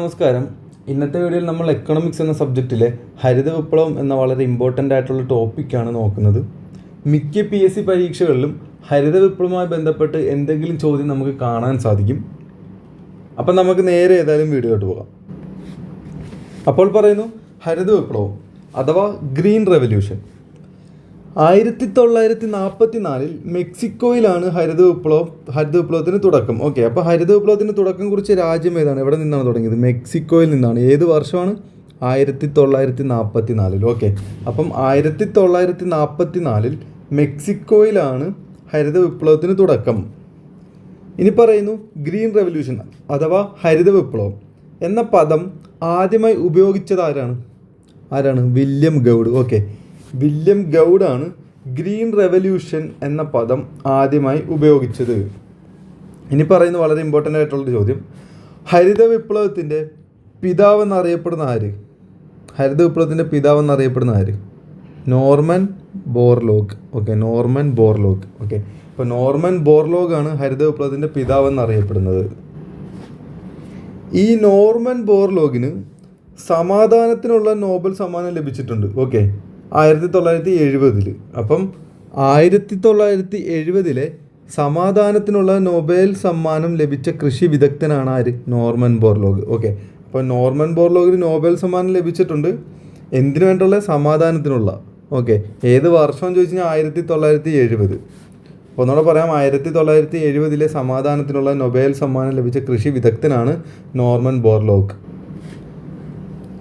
നമസ്കാരം. ഇന്നത്തെ വീഡിയോയിൽ നമ്മൾ എക്കണോമിക്സ് എന്ന സബ്ജക്റ്റിലെ ഹരിത വിപ്ലവം എന്ന വളരെ ഇമ്പോർട്ടന്റ് ആയിട്ടുള്ള ടോപ്പിക്കാണ് നോക്കുന്നത്. മിക്ക പി എസ് സി പരീക്ഷകളിലും ഹരിത വിപ്ലവവുമായി ബന്ധപ്പെട്ട് എന്തെങ്കിലും ചോദ്യം നമുക്ക് കാണാൻ സാധിക്കും. അപ്പം നമുക്ക് നേരെ ഏതായാലും വീഡിയോട്ട് പോകാം. അപ്പോൾ പറയുന്നു ഹരിത വിപ്ലവം അഥവാ ഗ്രീൻ റെവല്യൂഷൻ ആയിരത്തി തൊള്ളായിരത്തി നാൽപ്പത്തി നാലിൽ മെക്സിക്കോയിലാണ് ഹരിത വിപ്ലവം ഹരിത വിപ്ലവത്തിന് തുടക്കം. ഓക്കെ അപ്പോൾ ഹരിത വിപ്ലവത്തിന് തുടക്കം കുറിച്ച് രാജ്യം ഏതാണ്? എവിടെ നിന്നാണ് തുടങ്ങിയത്? മെക്സിക്കോയിൽ നിന്നാണ്. ഏത് വർഷമാണ്? ആയിരത്തി തൊള്ളായിരത്തി നാൽപ്പത്തി നാലിൽ ഓക്കെ അപ്പം ആയിരത്തി തൊള്ളായിരത്തി നാൽപ്പത്തി നാലിൽ മെക്സിക്കോയിലാണ് ഹരിത വിപ്ലവത്തിന് തുടക്കം. ഇനി പറയുന്നു ഗ്രീൻ റെവല്യൂഷൻ അഥവാ ഹരിത വിപ്ലവം എന്ന പദം ആദ്യമായി ഉപയോഗിച്ചത് ആരാണ്? ആരാണ്? William Gaud. ഓക്കെ വില്യം ഗൗഡാണ് ഗ്രീൻ റെവല്യൂഷൻ എന്ന പദം ആദ്യമായി ഉപയോഗിച്ചത്. ഇനി പറയുന്ന വളരെ ഇമ്പോർട്ടന്റ് ആയിട്ടുള്ളൊരു ചോദ്യം. ഹരിത വിപ്ലവത്തിന്റെ പിതാവെന്നറിയപ്പെടുന്ന ആര്? ഹരിത വിപ്ലവത്തിന്റെ പിതാവെന്നറിയപ്പെടുന്ന ആര്? Norman Borlaug. Okay Norman Borlaug. Okay അപ്പോൾ നോർമൻ ബോർലോഗ് ആണ് ഹരിത വിപ്ലവത്തിന്റെ പിതാവെന്നറിയപ്പെടുന്നത്. ഈ നോർമൻ ബോർലോഗിന് സമാധാനത്തിനുള്ള നോബൽ സമ്മാനം ലഭിച്ചിട്ടുണ്ട്. ഓക്കെ ആയിരത്തി തൊള്ളായിരത്തി എഴുപതിൽ അപ്പം ആയിരത്തി തൊള്ളായിരത്തി എഴുപതിലെ സമാധാനത്തിനുള്ള നൊബേൽ സമ്മാനം ലഭിച്ച കൃഷി വിദഗ്ധനാണ് ആര്? Norman Borlaug. ഓക്കെ. അപ്പോൾ നോർമൻ ബോർലോഗിന് നോബൽ സമ്മാനം ലഭിച്ചിട്ടുണ്ട്. എന്തിനു വേണ്ടിയുള്ള? സമാധാനത്തിനുള്ള. ഓക്കെ. ഏത് വർഷം ചോദിച്ചു കഴിഞ്ഞാൽ ആയിരത്തി തൊള്ളായിരത്തി എഴുപത് ഒന്നുകൂടെ പറയാം. ആയിരത്തി തൊള്ളായിരത്തി എഴുപതിലെ സമാധാനത്തിനുള്ള നൊബേൽ സമ്മാനം ലഭിച്ച കൃഷി വിദഗ്ധനാണ് നോർമൻ ബോർലോഗ്.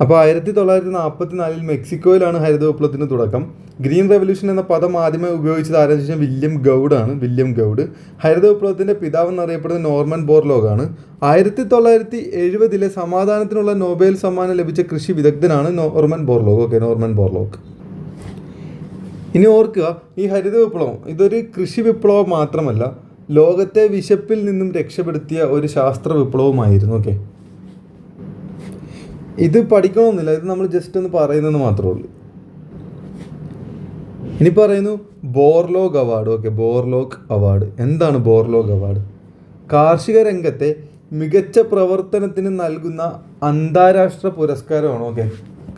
അപ്പോൾ ആയിരത്തി തൊള്ളായിരത്തി നാൽപ്പത്തി നാലിൽ മെക്സിക്കോയിലാണ് ഹരിത വിപ്ലവത്തിന് തുടക്കം. ഗ്രീൻ റെവല്യൂഷൻ എന്ന പദം ആദ്യമായി ഉപയോഗിച്ചത് ആരംഭിച്ച വില്യം ആണ് വില്യം ഗൗഡ്. ഹരിത വിപ്ലവത്തിന്റെ പിതാവ് എന്നറിയപ്പെടുന്ന നോർമൻ ബോർലോഗാണ്. ആയിരത്തി തൊള്ളായിരത്തി എഴുപതിലെ സമാധാനത്തിനുള്ള നൊബേൽ സമ്മാനം ലഭിച്ച കൃഷി വിദഗ്ധനാണ് Norman Borlaug. Okay Norman Borlaug. ഇനി ഓർക്കുക ഈ ഹരിത വിപ്ലവം ഇതൊരു കൃഷി വിപ്ലവം മാത്രമല്ല ലോകത്തെ വിശപ്പിൽ നിന്നും രക്ഷപ്പെടുത്തിയ ഒരു ശാസ്ത്ര വിപ്ലവമായിരുന്നു. ഓക്കെ. ഇത് പഠിക്കണമെന്നില്ല. ഇത് നമ്മൾ ജസ്റ്റ് ഒന്ന് പറയുന്നത് മാത്രമേ ഉള്ളൂ. ഇനി പറയുന്നു Borlaug award okay Borlaug award എന്താണ് ബോർലോഗ് അവാർഡ് കാർഷിക രംഗത്തെ മികച്ച പ്രവർത്തനത്തിന് നൽകുന്ന അന്താരാഷ്ട്ര പുരസ്കാരമാണ്? ഓക്കെ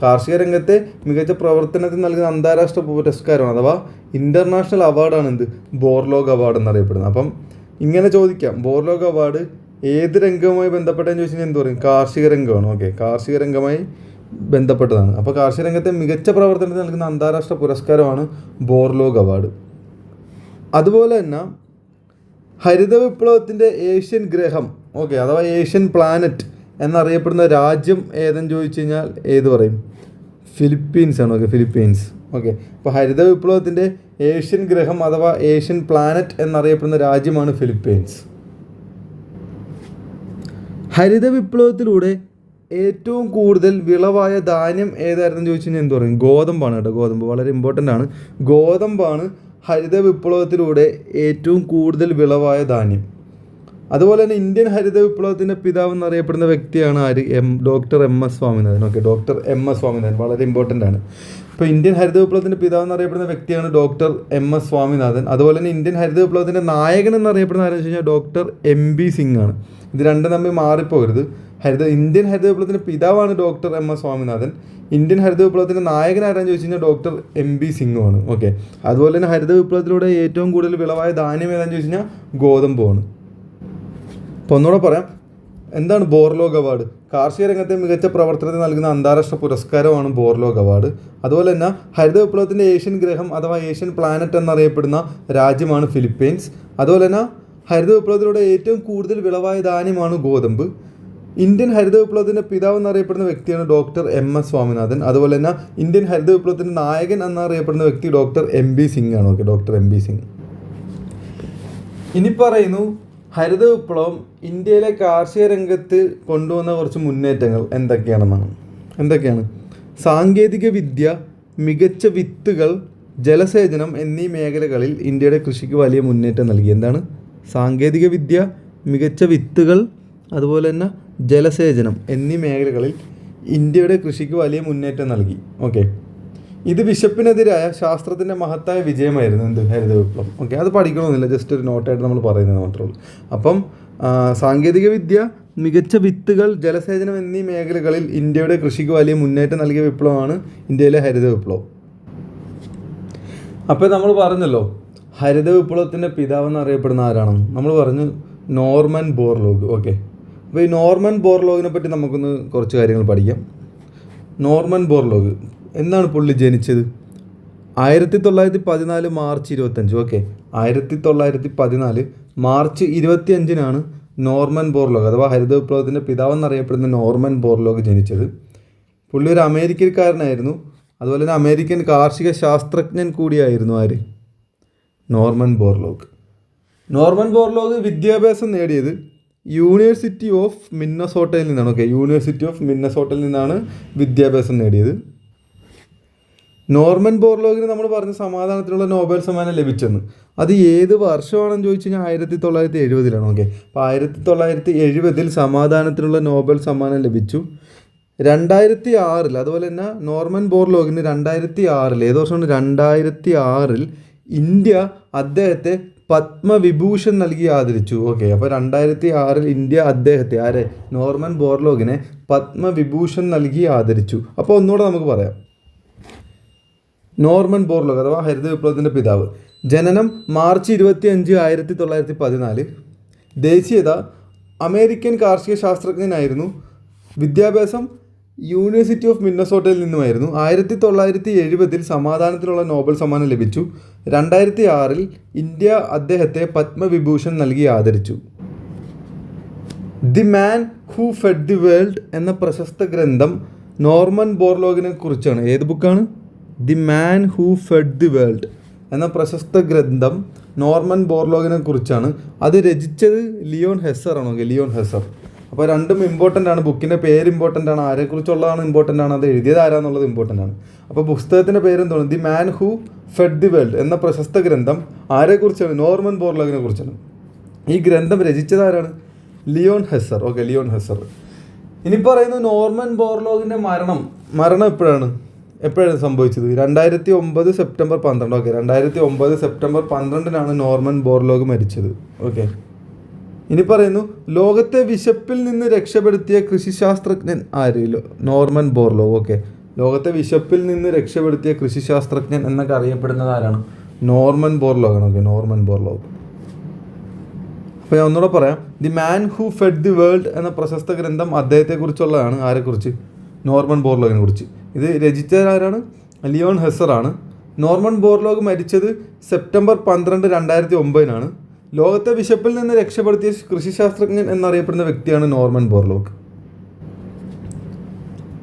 കാർഷിക രംഗത്തെ മികച്ച പ്രവർത്തനത്തിന് നൽകുന്ന അന്താരാഷ്ട്ര പുരസ്കാരമാണ്? അഥവാ ഇന്റർനാഷണൽ അവാർഡാണ് എന്ത് ബോർലോഗ് അവാർഡ് എന്നറിയപ്പെടുന്നത്. അപ്പം ഇങ്ങനെ ചോദിക്കാം. ബോർലോഗ് അവാർഡ് ഏത് രംഗവുമായി ബന്ധപ്പെട്ടതെന്ന് ചോദിച്ചു കഴിഞ്ഞാൽ എന്ത് പറയും? കാർഷിക രംഗമാണ്. ഓക്കെ കാർഷിക രംഗമായി ബന്ധപ്പെട്ടതാണ്. അപ്പോൾ കാർഷിക രംഗത്തെ മികച്ച പ്രവർത്തനത്തിന് നൽകുന്ന അന്താരാഷ്ട്ര പുരസ്കാരമാണ് ബോർലോഗ് അവാർഡ്. അതുപോലെ തന്നെ ഹരിത വിപ്ലവത്തിന്റെ ഏഷ്യൻ ഗ്രഹം ഓക്കെ അഥവാ ഏഷ്യൻ പ്ലാനറ്റ് എന്നറിയപ്പെടുന്ന രാജ്യം ഏതെന്ന് ചോദിച്ചു കഴിഞ്ഞാൽ ഏത് പറയും? ഫിലിപ്പീൻസ് ആണ് ഓക്കെ ഫിലിപ്പീൻസ് ഓക്കെ അപ്പോൾ ഹരിത വിപ്ലവത്തിന്റെ ഏഷ്യൻ ഗ്രഹം അഥവാ ഏഷ്യൻ പ്ലാനറ്റ് എന്നറിയപ്പെടുന്ന രാജ്യമാണ് ഫിലിപ്പീൻസ് ഹരിത വിപ്ലവത്തിലൂടെ ഏറ്റവും കൂടുതൽ വിളവായ ധാന്യം ഏതായിരുന്നു ചോദിച്ചു കഴിഞ്ഞാൽ എന്ത് പറയും? ഗോതമ്പാണ് കേട്ടോ ഗോതമ്പ്. വളരെ ഇമ്പോർട്ടന്റ് ആണ്. ഗോതമ്പാണ് ഹരിത വിപ്ലവത്തിലൂടെ ഏറ്റവും കൂടുതൽ വിളവായ ധാന്യം. അതുപോലെ തന്നെ ഇന്ത്യൻ ഹരിത വിപ്ലവത്തിന്റെ പിതാവ് എന്നറിയപ്പെടുന്ന വ്യക്തിയാണ് ആര്? M doctor M S Swaminathan. Okay doctor M S Swaminathan. വളരെ ഇമ്പോർട്ടന്റ് ആണ്. ഇപ്പോൾ ഇന്ത്യൻ ഹരിത വിപ്ലവത്തിന്റെ പിതാവ് എന്നറിയപ്പെടുന്ന വ്യക്തിയാണ് ഡോക്ടർ എം എസ് സ്വാമിനാഥൻ. അതുപോലെ തന്നെ ഇന്ത്യൻ ഹരിത വിപ്ലവത്തിന്റെ നായകൻ എന്നറിയപ്പെടുന്ന ആരെന്ന് വെച്ച് കഴിഞ്ഞാൽ ഡോക്ടർ എം ബി സിംഗ് ആണ് ഇത് രണ്ടും തമ്മിൽ മാറിപ്പോകരുത്. ഹരിത ഇന്ത്യൻ ഹരിത വിപ്ലവത്തിന്റെ പിതാവാണ് doctor M S Swaminathan. Indian ഹരിത വിപ്ലവത്തിന്റെ നായകൻ ആരാന്ന് ചോദിച്ചു കഴിഞ്ഞാൽ ഡോക്ടർ എം ബി സിംഗുമാണ് ഓക്കെ. അതുപോലെ തന്നെ ഹരിത വിപ്ലവത്തിലൂടെ ഏറ്റവും കൂടുതൽ വിളവായ ധാന്യം ഏതാണെന്ന് ചോദിച്ചു കഴിഞ്ഞാൽ ഗോതമ്പുമാണ് അപ്പോൾ ഒന്നുകൂടെ പറയാം. എന്താണ് ബോർലോഗ് അവാർഡ്? കാർഷിക രംഗത്തെ മികച്ച പ്രവർത്തനത്തിന് നൽകുന്ന അന്താരാഷ്ട്ര പുരസ്കാരമാണ് ബോർലോഗ് അവാർഡ്. അതുപോലെ തന്നെ ഹരിത വിപ്ലവത്തിന്റെ ഏഷ്യൻ ഗ്രഹം അഥവാ ഏഷ്യൻ പ്ലാനറ്റ് എന്നറിയപ്പെടുന്ന രാജ്യമാണ് ഫിലിപ്പീൻസ്. അതുപോലെ തന്നെ ഹരിത വിപ്ലവത്തിലൂടെ ഏറ്റവും കൂടുതൽ വിളവായ ധാന്യമാണ് ഗോതമ്പ്. ഇന്ത്യൻ ഹരിത വിപ്ലവത്തിന്റെ പിതാവ് എന്നറിയപ്പെടുന്ന വ്യക്തിയാണ് ഡോക്ടർ എം എസ് സ്വാമിനാഥൻ. അതുപോലെ തന്നെ ഇന്ത്യൻ ഹരിത വിപ്ലവത്തിന്റെ നായകൻ എന്നറിയപ്പെടുന്ന വ്യക്തി ഡോക്ടർ എം ബി സിംഗ് ആണ്. Okay doctor M B Singh. ഇനി പറയുന്നു ഹരിത വിപ്ലവം ഇന്ത്യയിലെ കാർഷിക രംഗത്ത് കൊണ്ടുവന്ന കുറച്ച് മുന്നേറ്റങ്ങൾ എന്തൊക്കെയാണെന്നാണ്? എന്തൊക്കെയാണ്? സാങ്കേതിക വിദ്യ മികച്ച വിത്തുകൾ ജലസേചനം എന്നീ മേഖലകളിൽ ഇന്ത്യയുടെ കൃഷിക്ക് വലിയ മുന്നേറ്റം നൽകി. എന്താണ്? സാങ്കേതിക വിദ്യ മികച്ച വിത്തുകൾ അതുപോലെ തന്നെ ജലസേചനം എന്നീ മേഖലകളിൽ ഇന്ത്യയുടെ കൃഷിക്ക് വലിയ മുന്നേറ്റം നൽകി. ഓക്കെ. ഇത് ബിഷപ്പിനെതിരായ ശാസ്ത്രത്തിന്റെ മഹത്തായ വിജയമായിരുന്നു. എന്ത്? ഹരിത വിപ്ലവം. ഓക്കെ അത് പഠിക്കണമെന്നില്ല. ജസ്റ്റ് ഒരു നോട്ടായിട്ട് നമ്മൾ പറയുന്നത് മാത്രമേ ഉള്ളൂ. അപ്പം സാങ്കേതിക വിദ്യ മികച്ച വിത്തുകൾ ജലസേചനം എന്നീ മേഖലകളിൽ ഇന്ത്യയുടെ കൃഷിക്ക് വലിയ മുന്നേറ്റം നൽകിയ വിപ്ലവമാണ് ഇന്ത്യയിലെ ഹരിത വിപ്ലവം. അപ്പോൾ നമ്മൾ പറഞ്ഞല്ലോ ഹരിത വിപ്ലവത്തിന്റെ പിതാവെന്ന് അറിയപ്പെടുന്ന ആരാണെന്ന് നമ്മൾ പറഞ്ഞു നോർമൻ ബോർലോഗ്. ഓക്കെ അപ്പോൾ ഈ നോർമൻ ബോർലോഗിനെ പറ്റി നമുക്കൊന്ന് കുറച്ച് കാര്യങ്ങൾ പഠിക്കാം. Norman Borlaug. എന്നാണ് പുള്ളി ജനിച്ചത്? ആയിരത്തി തൊള്ളായിരത്തി പതിനാല് മാർച്ച് ഇരുപത്തഞ്ച്. ഓക്കെ. ആയിരത്തി തൊള്ളായിരത്തി പതിനാല് മാർച്ച് ഇരുപത്തി അഞ്ചിനാണ് നോർമൻ ബോർലോഗ് അഥവാ ഹരിത വിപ്ലവത്തിന്റെ പിതാവെന്നറിയപ്പെടുന്ന നോർമൻ ബോർലോഗ് ജനിച്ചത്. പുള്ളി ഒരു അമേരിക്കക്കാരനായിരുന്നു. അതുപോലെ തന്നെ അമേരിക്കൻ കാർഷിക ശാസ്ത്രജ്ഞൻ കൂടിയായിരുന്നു ആര്? Norman Borlaug. നോർമൻ ബോർലോഗ് വിദ്യാഭ്യാസം നേടിയത് യൂണിവേഴ്സിറ്റി ഓഫ് മിന്നസോട്ടയിൽ നിന്നാണ്. ഓക്കെ യൂണിവേഴ്സിറ്റി ഓഫ് മിന്നസോട്ടയിൽ നിന്നാണ് വിദ്യാഭ്യാസം നേടിയത്. നോർമൻ ബോർലോഗിന് നമ്മൾ പറഞ്ഞ സമാധാനത്തിനുള്ള നോബൽ സമ്മാനം ലഭിച്ചെന്ന്. അത് ഏത് വർഷമാണെന്ന് ചോദിച്ചു കഴിഞ്ഞാൽ ആയിരത്തി തൊള്ളായിരത്തി എഴുപതിലാണ് ഓക്കെ അപ്പോൾ ആയിരത്തി തൊള്ളായിരത്തി എഴുപതിൽ സമാധാനത്തിനുള്ള നോബൽ സമ്മാനം ലഭിച്ചു. രണ്ടായിരത്തി ആറിൽ അതുപോലെ തന്നെ നോർമൻ ബോർലോഗിന് രണ്ടായിരത്തി ആറിൽ ഏത് വർഷമാണ്? രണ്ടായിരത്തി ആറിൽ ഇന്ത്യ അദ്ദേഹത്തെ പത്മവിഭൂഷൺ നൽകി ആദരിച്ചു ഓക്കെ അപ്പോൾ രണ്ടായിരത്തി ആറിൽ ഇന്ത്യ അദ്ദേഹത്തെ ആരെ? നോർമൻ ബോർലോഗിനെ പത്മവിഭൂഷൺ നൽകി ആദരിച്ചു. അപ്പോൾ ഒന്നുകൂടെ നമുക്ക് പറയാം. നോർമൻ ബോർലോഗ് അഥവാ ഹരിത വിപ്ലവത്തിന്റെ പിതാവ്. ജനനം മാർച്ച് ഇരുപത്തി അഞ്ച് ആയിരത്തി തൊള്ളായിരത്തി പതിനാല്. ദേശീയത അമേരിക്കൻ കാർഷിക ശാസ്ത്രജ്ഞനായിരുന്നു. വിദ്യാഭ്യാസം യൂണിവേഴ്സിറ്റി ഓഫ് മിന്നസോട്ടയിൽ നിന്നുമായിരുന്നു. ആയിരത്തി തൊള്ളായിരത്തി എഴുപതിൽ സമാധാനത്തിനുള്ള നോബൽ സമ്മാനം ലഭിച്ചു. രണ്ടായിരത്തി ആറിൽ ഇന്ത്യ അദ്ദേഹത്തെ പത്മവിഭൂഷൺ നൽകി ആദരിച്ചു. The man who fed the world എന്ന പ്രശസ്ത ഗ്രന്ഥം നോർമൻ ബോർലോഗിനെ കുറിച്ചാണ്. ഏത് ബുക്കാണ്? The man who fed the world എന്ന പ്രശസ്ത ഗ്രന്ഥം നോർമൻ ബോർലോഗിനെ കുറിച്ചാണ്. അത് രചിച്ചത് ലിയോൺ ഹെസർ ആണോ? ലിയോൺ ഹെസർ അപ്പോൾ രണ്ടും ഇമ്പോർട്ടന്റ് ആണ്. ബുക്കിന്റെ പേര് ഇമ്പോർട്ടന്റ് ആണ്. ആരെക്കുറിച്ചുള്ളതാണ് ഇമ്പോർട്ടന്റ് ആണ്. അത് എഴുതിയത് ആരാന്നുള്ളത് ഇമ്പോർട്ടന്റ് ആണ്. അപ്പോൾ പുസ്തകത്തിന്റെ പേര് എന്താണ് the man who fed the world എന്ന പ്രശസ്ത ഗ്രന്ഥം ആരെക്കുറിച്ചാണ്? നോർമൻ ബോർലോഗിനെ കുറിച്ചാണ്. ഈ ഗ്രന്ഥം രചിച്ചത് ആരാണ്? Leon Hesser okay Leon Hesser ഇനി പറയുന്നു നോർമൻ ബോർലോഗിന്റെ മരണം. മരണം എപ്പോഴാണ്? എപ്പോഴാണ് സംഭവിച്ചത്? രണ്ടായിരത്തി ഒമ്പത് സെപ്റ്റംബർ പന്ത്രണ്ട്. ഓക്കെ രണ്ടായിരത്തി ഒമ്പത് സെപ്റ്റംബർ പന്ത്രണ്ടിനാണ് നോർമൻ ബോർലോഗ് മരിച്ചത്. ഓക്കെ. ഇനി പറയുന്നു ലോകത്തെ വിശപ്പിൽ നിന്ന് രക്ഷപ്പെടുത്തിയ കൃഷിശാസ്ത്രജ്ഞൻ ആര്? Norman Borlaug. ഓക്കെ. ലോകത്തെ വിശപ്പിൽ നിന്ന് രക്ഷപ്പെടുത്തിയ കൃഷിശാസ്ത്രജ്ഞൻ എന്നൊക്കെ അറിയപ്പെടുന്നത് ആരാണ്? നോർമൻ ബോർലോഗ് ആണ്. Okay Norman Borlaug. അപ്പോൾ ഞാൻ ഒന്നുകൂടെ പറയാം. The man who fed the world എന്ന പ്രശസ്ത ഗ്രന്ഥം അദ്ദേഹത്തെക്കുറിച്ചുള്ളതാണ്. ആരെക്കുറിച്ച്? നോർമൻ ബോർലോഗിനെ കുറിച്ച് ഇത് രചിച്ചത് ആരാണ്? ലിയോൺ ഹെസറാണ് നോർമൺ ബോർലോഗ് മരിച്ചത് സെപ്റ്റംബർ പന്ത്രണ്ട് രണ്ടായിരത്തി ഒമ്പതിനാണ് ലോകത്തെ വിശപ്പിൽ നിന്ന് രക്ഷപ്പെടുത്തിയ കൃഷിശാസ്ത്രജ്ഞൻ എന്നറിയപ്പെടുന്ന വ്യക്തിയാണ് നോർമൻ ബോർലോഗ്.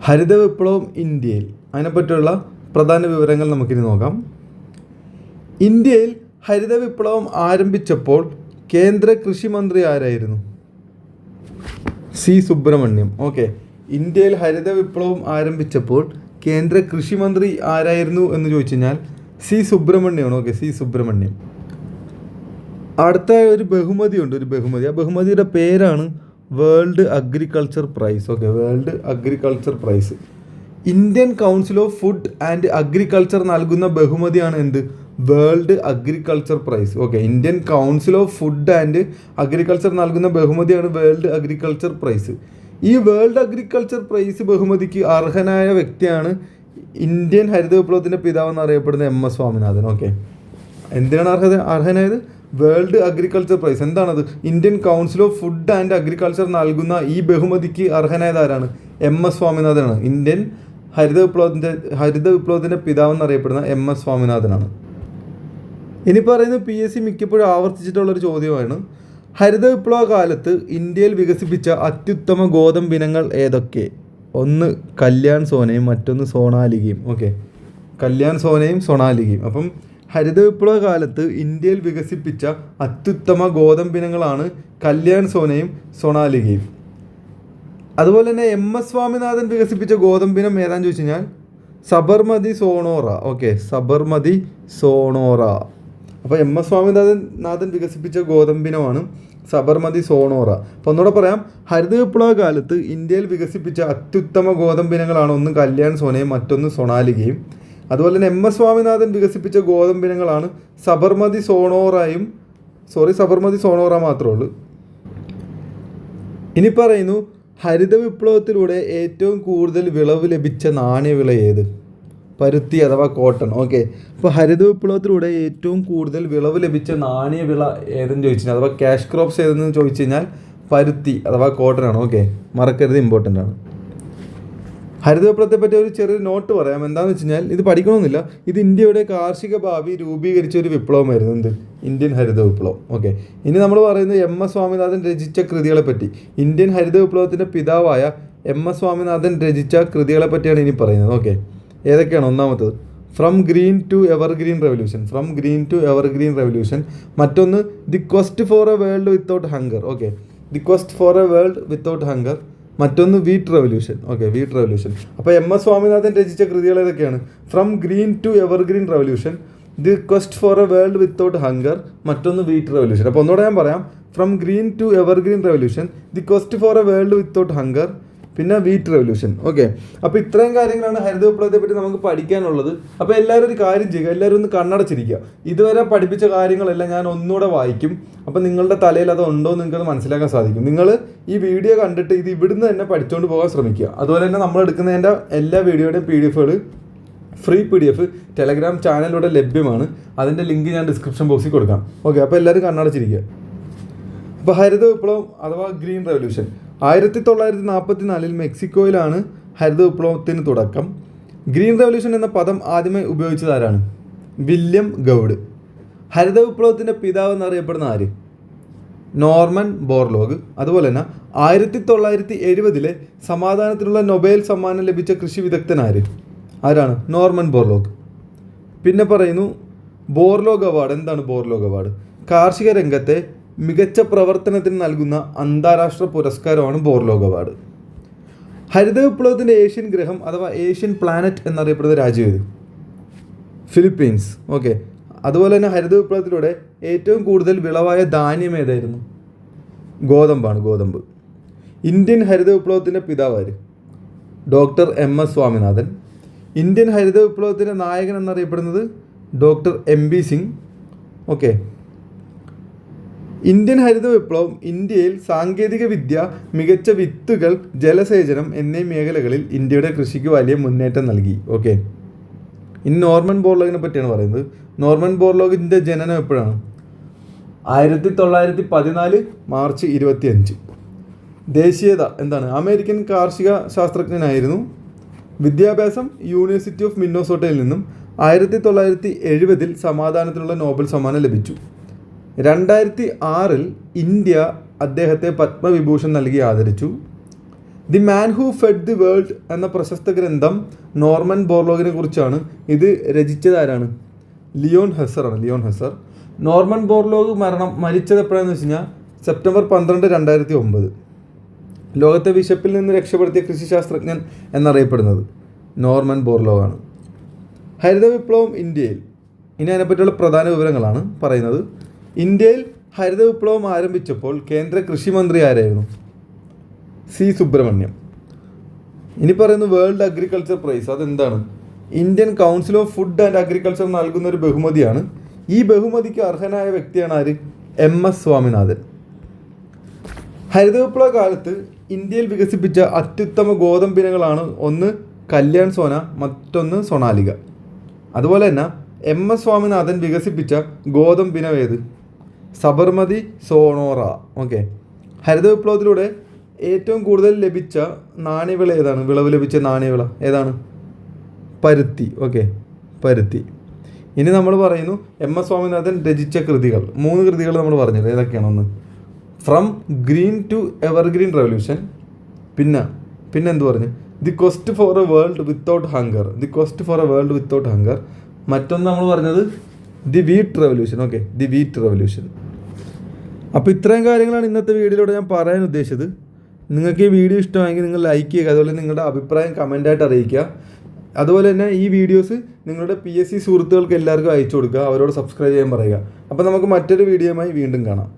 ഹരിത വിപ്ലവം ഇന്ത്യയിൽ. അതിനെപ്പറ്റിയുള്ള പ്രധാന വിവരങ്ങൾ നമുക്കിനി നോക്കാം. ഇന്ത്യയിൽ ഹരിത വിപ്ലവം ആരംഭിച്ചപ്പോൾ കേന്ദ്ര കൃഷിമന്ത്രി ആരായിരുന്നു? സി സുബ്രഹ്മണ്യം. ഓക്കെ. ഇന്ത്യയിൽ ഹരിത വിപ്ലവം ആരംഭിച്ചപ്പോൾ കേന്ദ്ര കൃഷി മന്ത്രി ആരായിരുന്നു എന്ന് ചോദിച്ചു കഴിഞ്ഞാൽ സി സുബ്രഹ്മണ്യമാണ്. ഓക്കെ സി സുബ്രഹ്മണ്യം അടുത്ത ഒരു ബഹുമതി ഉണ്ട് ഒരു ബഹുമതി. ആ ബഹുമതിയുടെ പേരാണ് world agriculture prize. Okay world agriculture prize. Indian council of food and agriculture നൽകുന്ന ബഹുമതിയാണ് എന്ത്? World agriculture prize. Okay Indian council of food and agriculture നൽകുന്ന ബഹുമതിയാണ് വേൾഡ് അഗ്രികൾച്ചർ പ്രൈസ്. ഈ വേൾഡ് അഗ്രികൾച്ചർ പ്രൈസ് ബഹുമതിക്ക് അർഹനായ വ്യക്തിയാണ് ഇന്ത്യൻ ഹരിത വിപ്ലവത്തിന്റെ പിതാവെന്ന് അറിയപ്പെടുന്ന എം എസ് സ്വാമിനാഥൻ. ഓക്കെ എന്തിനാണ് അർഹത? അർഹനായത് വേൾഡ് അഗ്രികൾച്ചർ പ്രൈസ് എന്താണത്? Indian council of food and agriculture നൽകുന്ന ഈ ബഹുമതിക്ക് അർഹനായത് ആരാണ്? എം എസ് സ്വാമിനാഥനാണ്. ഇന്ത്യൻ ഹരിത വിപ്ലവത്തിന്റെ ഹരിത വിപ്ലവത്തിന്റെ പിതാവെന്ന് അറിയപ്പെടുന്ന എം എസ് സ്വാമിനാഥനാണ്. ഇനി പറയുന്നത് പി എസ് സി മിക്കപ്പോഴും ആവർത്തിച്ചിട്ടുള്ളൊരു ചോദ്യമാണ്. ഹരിത വിപ്ലവ കാലത്ത് ഇന്ത്യയിൽ വികസിപ്പിച്ച അത്യുത്തമ ഗോതമ്പിനങ്ങൾ ഏതൊക്കെ? ഒന്ന് കല്യാൺ സോനയും മറ്റൊന്ന് സോണാലികയും. ഓക്കെ. കല്യാൺ സോനയും സോണാലികയും. അപ്പം ഹരിത വിപ്ലവ കാലത്ത് ഇന്ത്യയിൽ വികസിപ്പിച്ച അത്യുത്തമ ഗോതമ്പിനങ്ങളാണ് കല്യാൺ സോനയും സോണാലികയും. അതുപോലെ തന്നെ എം എസ് സ്വാമിനാഥൻ വികസിപ്പിച്ച ഗോതമ്പിനം ഏതാന്ന് ചോദിച്ചു കഴിഞ്ഞാൽ? Sabarmati Sonora. Okay. Sabarmati Sonora. അപ്പോൾ എം എസ് സ്വാമിനാഥൻ നാഥൻ വികസിപ്പിച്ച ഗോതമ്പിനമാണ് സബർമതി സോണോറ. അപ്പോൾ ഒന്നുകൂടെ പറയാം ഹരിത വിപ്ലവ കാലത്ത് ഇന്ത്യയിൽ വികസിപ്പിച്ച അത്യുത്തമ ഗോതമ്പിനങ്ങളാണ് ഒന്ന് കല്യാൺ സോനയും മറ്റൊന്ന് സൊണാലികയും. അതുപോലെ തന്നെ എം എസ് സ്വാമിനാഥൻ വികസിപ്പിച്ച ഗോതമ്പിനങ്ങളാണ് സബർമതി സോണോറയും സോറി സബർമതി സോണോറ മാത്രമേ ഉള്ളൂ. ഇനി പറയുന്നു ഹരിത വിപ്ലവത്തിലൂടെ ഏറ്റവും കൂടുതൽ വിളവ് ലഭിച്ച നാണ്യവിള ഏത്? പരുത്തി അഥവാ കോട്ടൺ. ഓക്കെ അപ്പോൾ ഹരിത വിപ്ലവത്തിലൂടെ ഏറ്റവും കൂടുതൽ വിളവ് ലഭിച്ച നാണയ വിള ഏതെന്ന് ചോദിച്ചു അഥവാ ക്യാഷ് ക്രോപ്സ് ഏതെന്ന് ചോദിച്ചു കഴിഞ്ഞാൽ പരുത്തി അഥവാ കോട്ടൺ ആണ്. ഓക്കെ മറക്കരുത് ഇമ്പോർട്ടന്റ് ആണ്. ഹരിത വിപ്ലവത്തെ പറ്റി ഒരു ചെറിയ നോട്ട് പറയാം. എന്താണെന്ന് വെച്ച് കഴിഞ്ഞാൽ ഇത് പഠിക്കണമെന്നില്ല. ഇത് ഇന്ത്യയുടെ കാർഷിക ഭാവി രൂപീകരിച്ച ഒരു വിപ്ലവമായിരുന്നു. എന്ത്? ഇന്ത്യൻ ഹരിത വിപ്ലവം. ഓക്കെ ഇനി നമ്മൾ പറയുന്നത് എം എസ് സ്വാമിനാഥൻ രചിച്ച കൃതികളെ പറ്റി. ഇന്ത്യൻ ഹരിത വിപ്ലവത്തിന്റെ പിതാവായ എം എസ് സ്വാമിനാഥൻ രചിച്ച കൃതികളെ പറ്റിയാണ് ഇനി പറയുന്നത്. ഓക്കെ ഏതൊക്കെയാണ് ഒന്നാമത്തത്? From green to evergreen revolution from green to evergreen revolution മറ്റൊന്ന് the quest for a world without hunger okay the quest for a world without hunger മറ്റൊന്ന് wheat revolution okay wheat revolution അപ്പോൾ M S Swaminathan രചിച്ച കൃതികൾ ഏതൊക്കെയാണ്? From green to evergreen revolution the quest for a world without hunger മറ്റൊന്ന് wheat revolution അപ്പോൾ ഒന്നുകൂടെ ഞാൻ പറയാം. From green to evergreen revolution the quest for a world without hunger പിന്നെ വീറ്റ് റെവല്യൂഷൻ ഓക്കെ അപ്പോൾ ഇത്രയും കാര്യങ്ങളാണ് ഹരിത വിപ്ലവത്തെ പറ്റി നമുക്ക് പഠിക്കാനുള്ളത്. അപ്പോൾ എല്ലാവരും ഒരു കാര്യം ചെയ്യുക. എല്ലാവരും ഒന്ന് കണ്ണടച്ചിരിക്കുക. ഇതുവരെ പഠിപ്പിച്ച കാര്യങ്ങളെല്ലാം ഞാൻ ഒന്നുകൂടെ വായിക്കും. അപ്പോൾ നിങ്ങളുടെ തലയിൽ അത് ഉണ്ടോ എന്ന് നിങ്ങൾക്കത് മനസ്സിലാക്കാൻ സാധിക്കും. നിങ്ങൾ ഈ വീഡിയോ കണ്ടിട്ട് ഇത് ഇവിടുന്ന് തന്നെ പഠിച്ചുകൊണ്ട് പോകാൻ ശ്രമിക്കുക. അതുപോലെ തന്നെ നമ്മൾ എടുക്കുന്നതിന്റെ എല്ലാ വീഡിയോയുടെയും P D എഫുകൾ free P D F Telegram ചാനലിലൂടെ ലഭ്യമാണ്. അതിന്റെ ലിങ്ക് ഞാൻ ഡിസ്ക്രിപ്ഷൻ ബോക്സിൽ കൊടുക്കാം. ഓക്കെ അപ്പോൾ എല്ലാവരും കണ്ണടച്ചിരിക്കുക. ഹരിത വിപ്ലവം അഥവാ ഗ്രീൻ റെവല്യൂഷൻ. ആയിരത്തി തൊള്ളായിരത്തി നാൽപ്പത്തി നാലിൽ മെക്സിക്കോയിലാണ് ഹരിത വിപ്ലവത്തിന് തുടക്കം. ഗ്രീൻ റെവല്യൂഷൻ എന്ന പദം ആദ്യമായി ഉപയോഗിച്ചതാരാണ് വില്യം ഗൗഡ്. ഹരിത വിപ്ലവത്തിന്റെ പിതാവ് എന്നറിയപ്പെടുന്ന ആര്? Norman Borlaug. അതുപോലെ തന്നെ ആയിരത്തി തൊള്ളായിരത്തി എഴുപതിലെ സമാധാനത്തിനുള്ള നൊബേൽ സമ്മാനം ലഭിച്ച കൃഷി വിദഗ്ധൻ ആര്? ആരാണ്? Norman Borlaug. പിന്നെ പറയുന്നു ബോർലോഗ് അവാർഡ്. എന്താണ് ബോർലോഗ് അവാർഡ്? കാർഷിക രംഗത്തെ മികച്ച പ്രവർത്തനത്തിന് നൽകുന്ന അന്താരാഷ്ട്ര പുരസ്കാരമാണ് ബോർലോഗ് അവാർഡ്. ഹരിത വിപ്ലവത്തിന്റെ ഏഷ്യൻ ഗ്രഹം അഥവാ ഏഷ്യൻ പ്ലാനറ്റ് എന്നറിയപ്പെടുന്ന രാജ്യം ഇത് ഫിലിപ്പീൻസ് ഓക്കെ അതുപോലെ തന്നെ ഹരിത വിപ്ലവത്തിലൂടെ ഏറ്റവും കൂടുതൽ വിളവായ ധാന്യം ഏതായിരുന്നു? ഗോതമ്പാണ് ഗോതമ്പ്. ഇന്ത്യൻ ഹരിത വിപ്ലവത്തിന്റെ പിതാവാര് doctor M S Swaminathan. Indian ഹരിത വിപ്ലവത്തിന്റെ നായകൻ എന്നറിയപ്പെടുന്നത് doctor M B Singh okay Indian ഹരിത വിപ്ലവം ഇന്ത്യയിൽ സാങ്കേതിക വിദ്യ മികച്ച വിത്തുകൾ ജലസേചനം എന്നീ മേഖലകളിൽ ഇന്ത്യയുടെ കൃഷിക്ക് വലിയ മുന്നേറ്റം നൽകി. ഓക്കെ ഇനി നോർമൻ ബോർലോഗിനെ പറ്റിയാണ് പറയുന്നത്. നോർമൻ ബോർലോഗിന്റെ ജനനം എപ്പോഴാണ്? ആയിരത്തി തൊള്ളായിരത്തി പതിനാല് മാർച്ച് ഇരുപത്തി അഞ്ച് ദേശീയത എന്താണ്? അമേരിക്കൻ കാർഷിക ശാസ്ത്രജ്ഞനായിരുന്നു. വിദ്യാഭ്യാസം യൂണിവേഴ്സിറ്റി ഓഫ് മിന്നോസോട്ടയിൽ നിന്നും ആയിരത്തി തൊള്ളായിരത്തി എഴുപതിൽ സമാധാനത്തിനുള്ള നോബൽ സമ്മാനം ലഭിച്ചു. രണ്ടായിരത്തി ആറിൽ ഇന്ത്യ അദ്ദേഹത്തെ പത്മവിഭൂഷൺ നൽകി ആദരിച്ചു. The man who fed the world എന്ന പ്രശസ്ത ഗ്രന്ഥം നോർമൻ ബോർലോഗിനെ കുറിച്ചാണ്. ഇത് രചിച്ചതാരാണ് ലിയോൺ ഹെസറാണ് ലിയോൺ ഹെസർ. നോർമൻ ബോർലോഗ് മരണം മരിച്ചത് എപ്പോഴാണെന്ന് വെച്ച് കഴിഞ്ഞാൽ സെപ്റ്റംബർ പന്ത്രണ്ട് രണ്ടായിരത്തി ഒമ്പത് ലോകത്തെ വിശപ്പിൽ നിന്ന് രക്ഷപ്പെടുത്തിയ കൃഷിശാസ്ത്രജ്ഞൻ എന്നറിയപ്പെടുന്നത് നോർമൻ ബോർലോഗാണ്. ഹരിത വിപ്ലവം ഇന്ത്യയിൽ. ഇനി അതിനെപ്പറ്റിയുള്ള പ്രധാന വിവരങ്ങളാണ് പറയുന്നത്. ഇന്ത്യയിൽ ഹരിത വിപ്ലവം ആരംഭിച്ചപ്പോൾ കേന്ദ്ര കൃഷിമന്ത്രി ആരായിരുന്നു? സി സുബ്രഹ്മണ്യം. ഇനി പറയുന്ന വേൾഡ് അഗ്രികൾച്ചർ പ്രൈസ്. അതെന്താണ്? Indian council of food and agriculture നൽകുന്ന ഒരു ബഹുമതിയാണ്. ഈ ബഹുമതിക്ക് അർഹനായ വ്യക്തിയാണ് ആര്? M S Swaminathan. ഹരിത വിപ്ലവ കാലത്ത് ഇന്ത്യയിൽ വികസിപ്പിച്ച അത്യുത്തമ ഗോതമ്പിനങ്ങളാണ് ഒന്ന് കല്യാൺ സോന മറ്റൊന്ന് സൊണാലിക. അതുപോലെ തന്നെ എം എസ് സ്വാമിനാഥൻ വികസിപ്പിച്ച ഗോതമ്പിനം ഏത് സബർമതി സോണോറ. ഓക്കെ. ഹരിത വിപ്ലവത്തിലൂടെ ഏറ്റവും കൂടുതൽ ലഭിച്ച നാണ്യവിള ഏതാണ്? വിളവ് ലഭിച്ച നാണ്യവിള ഏതാണ്? പരുത്തി. ഓക്കെ. പരുത്തി. ഇനി നമ്മൾ പറയുന്നു എം എസ് സ്വാമിനാഥൻ രചിച്ച കൃതികൾ. മൂന്ന് കൃതികൾ നമ്മൾ പറഞ്ഞത് ഏതൊക്കെയാണ് ഒന്ന്? From green to evergreen revolution. പിന്നെ പിന്നെ എന്ത് പറഞ്ഞു? The quest for a world without hunger. The quest for a world without hunger. മറ്റൊന്ന് നമ്മൾ പറഞ്ഞത് the wheat revolution. Okay. The wheat revolution. അപ്പോൾ ഇത്രയും കാര്യങ്ങളാണ് ഇന്നത്തെ വീഡിയോയിലൂടെ ഞാൻ പറയാൻ ഉദ്ദേശിച്ചത്. നിങ്ങൾക്ക് ഈ വീഡിയോ ഇഷ്ടമായെങ്കിൽ നിങ്ങൾ ലൈക്ക് ചെയ്യുക അതുപോലെ നിങ്ങളുടെ അഭിപ്രായം കമന്റായിട്ട് അറിയിക്കുക. അതുപോലെ തന്നെ ഈ വീഡിയോസ് നിങ്ങളുടെ പി എസ് സി സുഹൃത്തുക്കൾക്ക് എല്ലാവർക്കും അയച്ചു കൊടുക്കുക അവരോട് സബ്സ്ക്രൈബ് ചെയ്യാൻ പറയുക. അപ്പോൾ നമുക്ക് മറ്റൊരു വീഡിയോയുമായി വീണ്ടും കാണാം.